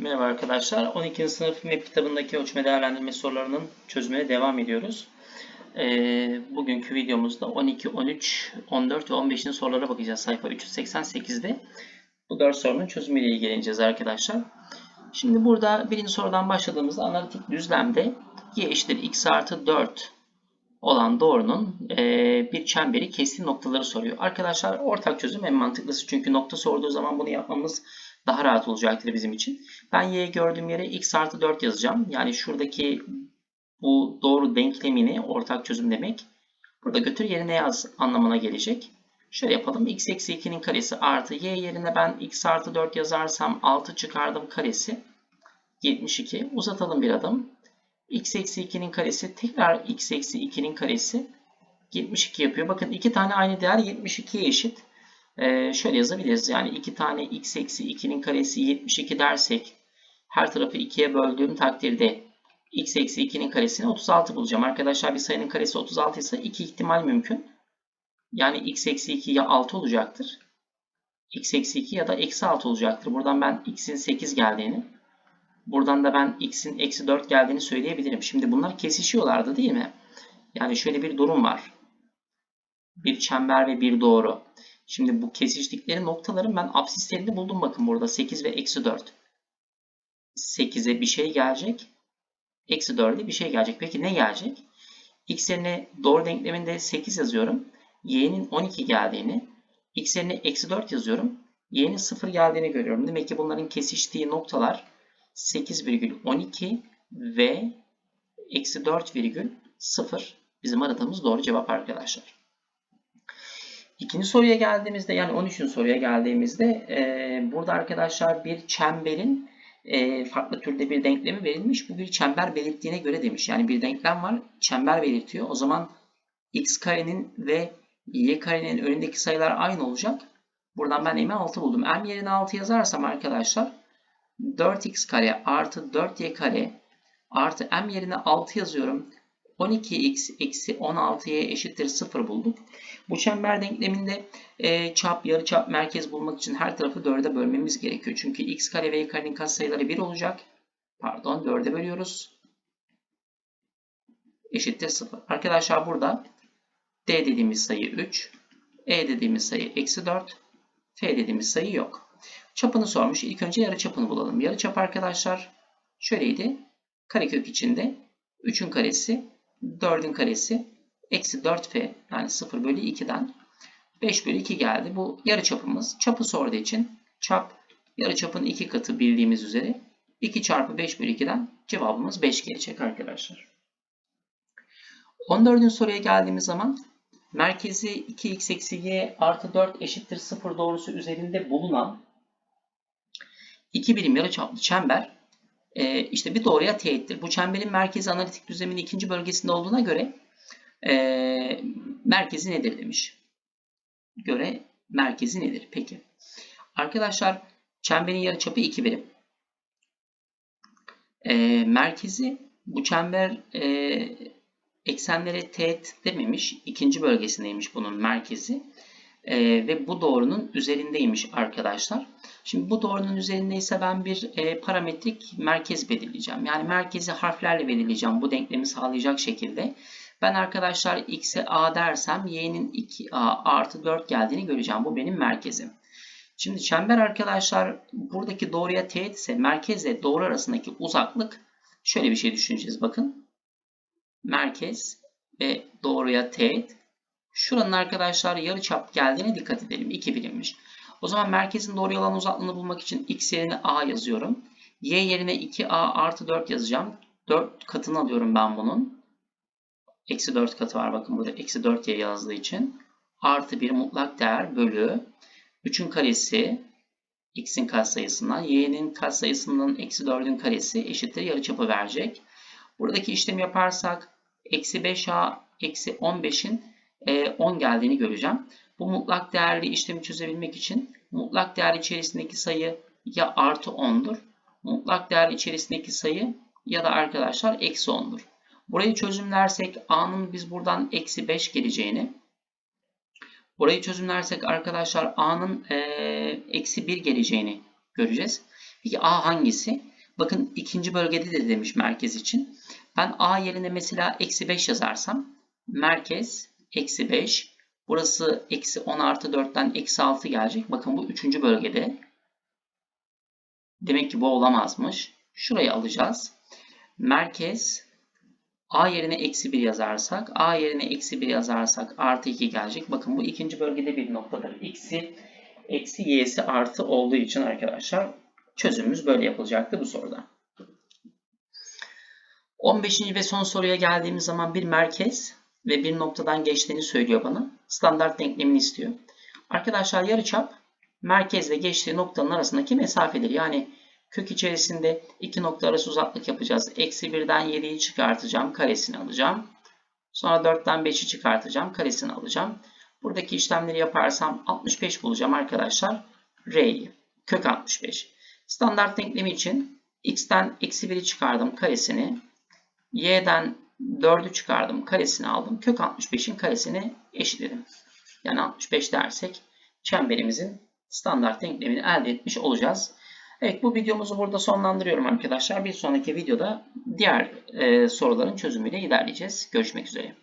Merhaba arkadaşlar. 12. sınıf MEP kitabındaki ölçme değerlendirme sorularının çözümüne devam ediyoruz. Ee, bugünkü videomuzda 12, 13, 14 ve 15. sorulara bakacağız sayfa 388'de. Bu 4 sorunun çözümüyle ilgileneceğiz arkadaşlar. Şimdi burada birinci sorudan başladığımızda analitik düzlemde y eşittir x artı 4 olan doğrunun e, bir çemberi kestiği noktaları soruyor. Arkadaşlar ortak çözüm en mantıklısı çünkü nokta sorduğu zaman bunu yapmamız daha rahat olacaktır bizim için. Ben y gördüğüm yere x artı 4 yazacağım. Yani şuradaki bu doğru denklemini ortak çözüm demek. Burada götür yerine yaz anlamına gelecek. Şöyle yapalım. x eksi 2'nin karesi artı y yerine ben x artı 4 yazarsam 6 çıkardım karesi. 72. Uzatalım bir adım. x eksi 2'nin karesi tekrar x eksi 2'nin karesi 72 yapıyor. Bakın iki tane aynı değer 72'ye eşit. Ee, şöyle yazabiliriz. Yani iki tane x eksi 2'nin karesi 72 dersek her tarafı 2'ye böldüğüm takdirde x eksi 2'nin karesini 36 bulacağım. Arkadaşlar bir sayının karesi 36 ise iki ihtimal mümkün. Yani x eksi 2 ya 6 olacaktır. x eksi 2 ya da eksi 6 olacaktır. Buradan ben x'in 8 geldiğini, buradan da ben x'in eksi 4 geldiğini söyleyebilirim. Şimdi bunlar kesişiyorlardı değil mi? Yani şöyle bir durum var. Bir çember ve bir doğru. Şimdi bu kesiştikleri noktaların ben absislerini buldum. Bakın burada 8 ve eksi 4. 8'e bir şey gelecek. Eksi 4'e bir şey gelecek. Peki ne gelecek? X yerine doğru denkleminde 8 yazıyorum. Y'nin 12 geldiğini. X yerine eksi 4 yazıyorum. Y'nin 0 geldiğini görüyorum. Demek ki bunların kesiştiği noktalar 8,12 ve eksi 4,0 bizim aradığımız doğru cevap arkadaşlar. İkinci soruya geldiğimizde yani 13. soruya geldiğimizde e, burada arkadaşlar bir çemberin e, farklı türde bir denklemi verilmiş. Bu bir çember belirttiğine göre demiş. Yani bir denklem var çember belirtiyor. O zaman x karenin ve y karenin önündeki sayılar aynı olacak. Buradan ben m'i 6 buldum. m yerine 6 yazarsam arkadaşlar 4x kare artı 4y kare artı m yerine 6 yazıyorum. 12x eksi 16'ya eşittir 0 bulduk. Bu çember denkleminde e, çap, yarıçap, merkez bulmak için her tarafı 4'e bölmemiz gerekiyor. Çünkü x kare ve y karenin katsayıları 1 olacak. Pardon 4'e bölüyoruz. Eşittir 0. Arkadaşlar burada d dediğimiz sayı 3, e dediğimiz sayı eksi 4, f dediğimiz sayı yok. Çapını sormuş. İlk önce yarıçapını bulalım. Yarıçap arkadaşlar şöyleydi. Karekök içinde 3'ün karesi 4'ün karesi eksi 4f yani 0 bölü 2'den 5 bölü 2 geldi. Bu yarı çapımız. Çapı sorduğu için çap yarı çapın 2 katı bildiğimiz üzere 2 çarpı 5 bölü 2'den cevabımız 5 gelecek arkadaşlar. 14. soruya geldiğimiz zaman merkezi 2x eksi y artı 4 eşittir 0 doğrusu üzerinde bulunan iki birim yarıçaplı çember e, işte bir doğruya teğettir. Bu çemberin merkezi analitik düzlemin ikinci bölgesinde olduğuna göre e, merkezi nedir demiş. Göre merkezi nedir? Peki. Arkadaşlar çemberin yarıçapı 2 birim. E, merkezi bu çember e, eksenlere teğet dememiş. ikinci bölgesindeymiş bunun merkezi. E, ve bu doğrunun üzerindeymiş arkadaşlar. Şimdi bu doğrunun üzerindeyse ben bir e, parametrik merkez belirleyeceğim. Yani merkezi harflerle belirleyeceğim bu denklemi sağlayacak şekilde. Ben arkadaşlar x'e a dersem y'nin 2a artı 4 geldiğini göreceğim. Bu benim merkezim. Şimdi çember arkadaşlar buradaki doğruya teğet ise merkezle doğru arasındaki uzaklık şöyle bir şey düşüneceğiz bakın. Merkez ve doğruya teğet. Şuranın arkadaşlar yarıçap geldiğine dikkat edelim. 2 birimmiş. O zaman merkezin doğru olan uzaklığını bulmak için x yerine a yazıyorum. y yerine 2a artı 4 yazacağım. 4 katını alıyorum ben bunun. Eksi 4 katı var bakın burada eksi 4 diye yazdığı için. Artı bir mutlak değer bölü 3'ün karesi x'in katsayısından y'nin katsayısından eksi 4'ün karesi eşittir yarıçapı verecek. Buradaki işlemi yaparsak eksi 5a eksi 15'in 10 geldiğini göreceğim. Bu mutlak değerli işlemi çözebilmek için mutlak değer içerisindeki sayı ya artı 10'dur. Mutlak değer içerisindeki sayı ya da arkadaşlar eksi 10'dur. Burayı çözümlersek a'nın biz buradan eksi 5 geleceğini, burayı çözümlersek arkadaşlar a'nın e, eksi 1 geleceğini göreceğiz. Peki a hangisi? Bakın ikinci bölgede de demiş merkez için. Ben A yerine mesela eksi 5 yazarsam merkez eksi 5. Burası eksi 10 artı 4'ten eksi 6 gelecek. Bakın bu üçüncü bölgede. Demek ki bu olamazmış. Şurayı alacağız. Merkez A yerine eksi 1 yazarsak, A yerine eksi 1 yazarsak artı 2 gelecek. Bakın bu ikinci bölgede bir noktadır. X'i eksi y'si artı olduğu için arkadaşlar çözümümüz böyle yapılacaktı bu soruda. 15. ve son soruya geldiğimiz zaman bir merkez ve bir noktadan geçtiğini söylüyor bana. Standart denklemini istiyor. Arkadaşlar yarıçap merkezle geçtiği noktanın arasındaki mesafedir. Yani kök içerisinde iki nokta arası uzaklık yapacağız. Eksi 1'den 7'yi çıkartacağım. Karesini alacağım. Sonra 4'ten 5'i çıkartacağım. Karesini alacağım. Buradaki işlemleri yaparsam 65 bulacağım arkadaşlar. R'yi. Kök 65. Standart denklemi için x'ten eksi 1'i çıkardım karesini. y'den 4'ü çıkardım karesini aldım. Kök 65'in karesini eşitledim. Yani 65 dersek çemberimizin standart denklemini elde etmiş olacağız. Evet bu videomuzu burada sonlandırıyorum arkadaşlar. Bir sonraki videoda diğer e, soruların çözümüyle ilerleyeceğiz. Görüşmek üzere.